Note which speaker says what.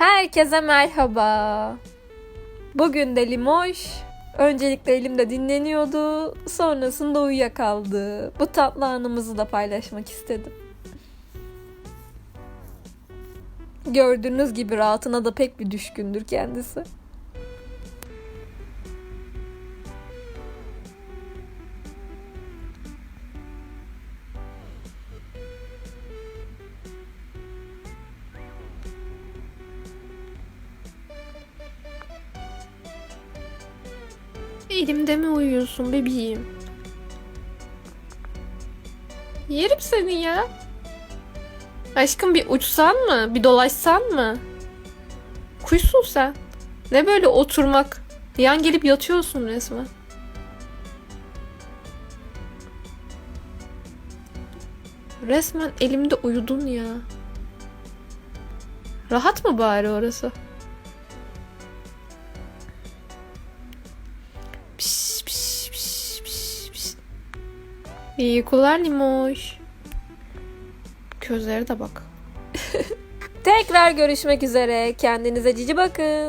Speaker 1: Herkese merhaba. Bugün de Limoş. Öncelikle elimde dinleniyordu. Sonrasında uyuyakaldı. Bu tatlı anımızı da paylaşmak istedim. Gördüğünüz gibi rahatına da pek bir düşkündür kendisi. Elimde mi uyuyorsun bebeğim? Yerim seni ya. Aşkım bir uçsan mı? Bir dolaşsan mı? Kuşsun sen. Ne böyle oturmak? Yan gelip yatıyorsun resmen. Resmen elimde uyudun ya. Rahat mı bari orası? İyi Limoş. Közlere de bak. Tekrar görüşmek üzere. Kendinize cici bakın.